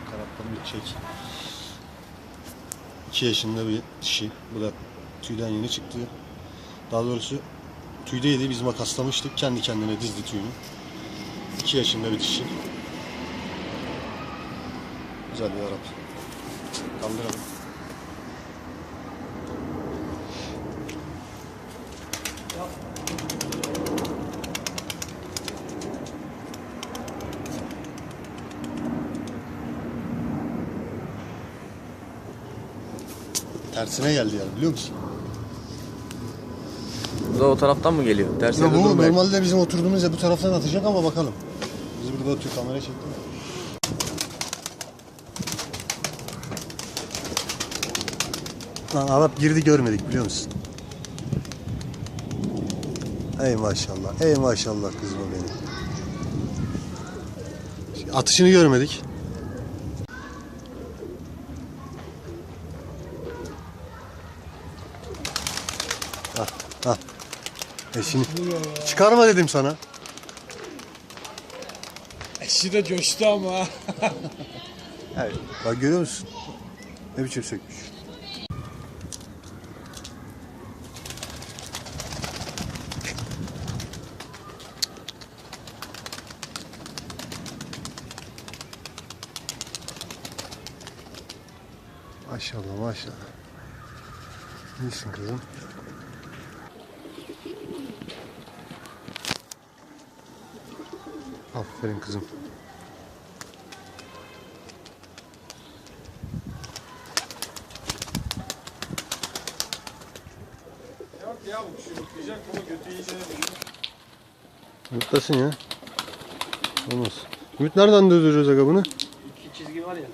bakalım bitecek. 2 yaşında bir dişi. Bu da tüyden yeni çıktı. Daha doğrusu tüydeydi biz makaslamıştık. Kendi kendine dizdi tüyünü. 2 yaşında bir dişi. Güzel bir Arap. Kaldıralım. Tersine geldi yani biliyor musun? Bu da o taraftan mı geliyor? Tersine Ya de bu durmuyor. normalde bizim oturduğumuz yer bu taraftan atacak ama bakalım. Biz burada oturuyor kamera çekti. Lan Arap girdi görmedik biliyor musun? Ey maşallah, ey maşallah kızma benim. Atışını görmedik. Al, al. E şimdi çıkarma dedim sana. Eşi de coştu ama. Evet. Bak görüyor musun? Ne biçim sökmüş. Maşallah maşallah. İyisin kızım. Aferin kızım. Yok ya bu şu yıkayacak bunu götü. Yumurtlasın ya. Olmaz. Ümit nereden dövdürüyoruz aga bunu? İki çizgi var ya.